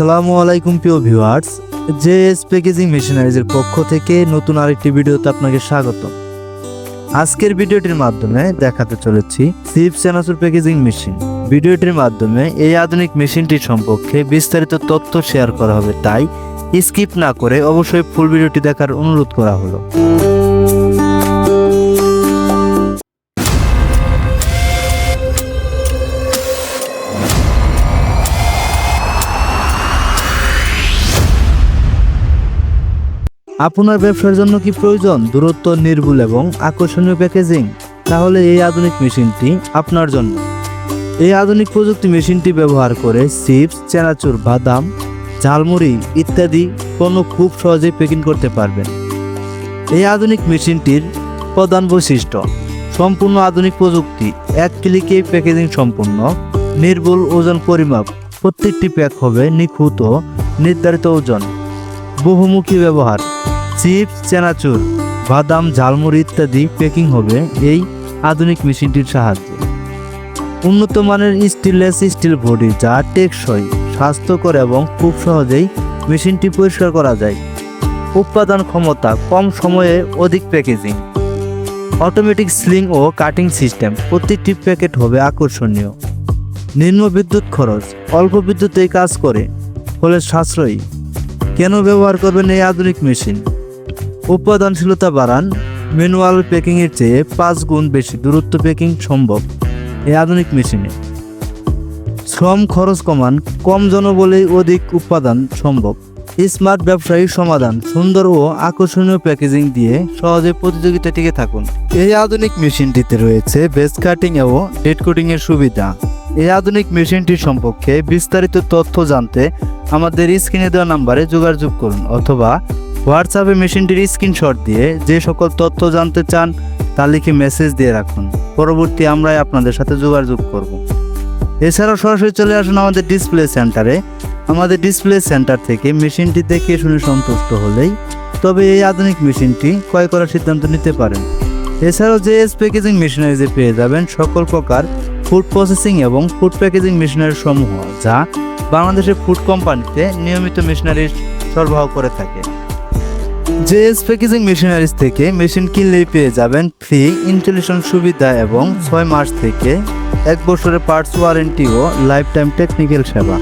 আসসালামু আলাইকুম, প্রিয় ভিউয়ার্স। জেএস প্যাকেজিং মেশিনারিজের পক্ষ থেকে নতুন আরেকটি ভিডিওতে আপনাকে স্বাগত আজকের ভিডিওটির মাধ্যমে দেখাতে চলেছি সিপ সেনাসুর প্যাকেজিং মেশিন। ভিডিওটির মাধ্যমে এই আধুনিক মেশিনটি সম্পর্কে বিস্তারিত তথ্য শেয়ার করা হবে, তাই স্কিপ না করে অবশ্যই ফুল ভিডিওটি দেখার অনুরোধ করা হলো। আপনার ব্যবসার জন্য কি প্রয়োজন? দূরত্ব, নির্ভুল এবং আকর্ষণীয় প্যাকেজিং তাহলে এই আধুনিক মেশিনটি আপনার জন্য। এই আধুনিক প্রযুক্তি মেশিনটি ব্যবহার করে চিপস, চেনাচুর, বাদাম, ঝালমুড়ি ইত্যাদি পণ্য খুব সহজেই প্যাকিং করতে পারবেন। এই আধুনিক মেশিনটির প্রধান বৈশিষ্ট্য, সম্পূর্ণ আধুনিক প্রযুক্তি। এক ক্লিকেই প্যাকেজিং সম্পূর্ণ, নির্ভুল ওজন পরিমাপ। প্রত্যেকটি প্যাক হবে নিখুঁত নির্ধারিত ওজন। বহুমুখী ব্যবহার। চিপস, চেনাচুর, বাদাম, ঝালমুড়ি ইত্যাদি প্যাকিং হবে এই আধুনিক মেশিনটির সাহায্যে। উন্নত মানের স্টিললেস স্টিল বডি যা টেকসই, স্বাস্থ্যকর এবং খুব সহজেই মেশিনটি পরিষ্কার করা যায়। উৎপাদন ক্ষমতা কম সময়ে অধিক প্যাকেজিং। অটোমেটিক স্লিং ও কাটিং সিস্টেম প্রতিটি প্যাকেট হবে আকর্ষণীয়। নিম্ন বিদ্যুৎ খরচ, অল্প বিদ্যুতেই কাজ করে, ফলে সাশ্রয়ী। কেন ব্যবহার করবেন এই আধুনিক মেশিন? উৎপাদনশীলতা বাড়ান, ম্যানুয়াল প্যাকিংয়ের চেয়ে পাঁচ গুণ বেশি দূরত্ব প্যাকিং সম্ভব এই আধুনিক মেশিনে। শ্রম খরচ কমান, কম জনবলেই অধিক উৎপাদন সম্ভব। স্মার্ট ব্যবসায়ী সমাধান, সুন্দর ও আকর্ষণীয় প্যাকেজিং দিয়ে সহজে প্রতিযোগিতা টিকে থাকুন। এই আধুনিক মেশিনটিতে রয়েছে বেস কাটিং ও ডেট কোটিং এর সুবিধা। এই আধুনিক মেশিনটি সম্পর্কে বিস্তারিত তথ্য জানতে আমাদের স্ক্রিনে দেওয়া নাম্বারে যোগাযোগ করুন অথবা হোয়াটসঅ্যাপে মেশিনটির স্ক্রিনশট দিয়ে যে সকল তথ্য জানতে চান, তা লিখে মেসেজ দিয়ে রাখুন। পরবর্তী আমরাই আপনাদের সাথে যোগাযোগ করব। এছাড়াও সরাসরি চলে আসুন আমাদের ডিসপ্লে সেন্টারে। আমাদের ডিসপ্লে সেন্টার থেকে মেশিনটি দেখে শুনে সন্তুষ্ট হলেই তবে এই আধুনিক মেশিনটি ক্রয় করার সিদ্ধান্ত নিতে পারেন। এছাড়াও জেএস প্যাকেজিং মেশিনারিজে পেয়ে যাবেন সকল প্রকার ফুড প্রসেসিং এবং ফুড প্যাকেজিং মেশিনারি সমূহ, যা বাংলাদেশের ফুড কোম্পানিতে নিয়মিত মেশিনারি সরবরাহ করে থাকে। জেএস প্যাকেজিং মেশিনারিজ থেকে মেশিন কিনলেই পেয়ে যাবেন ফ্রি ইনস্টলেশন সুবিধা এবং ছয় মাস থেকে এক বছরের পার্টস ওয়ারেন্টি ও লাইফ টাইম টেকনিক্যাল সেবা।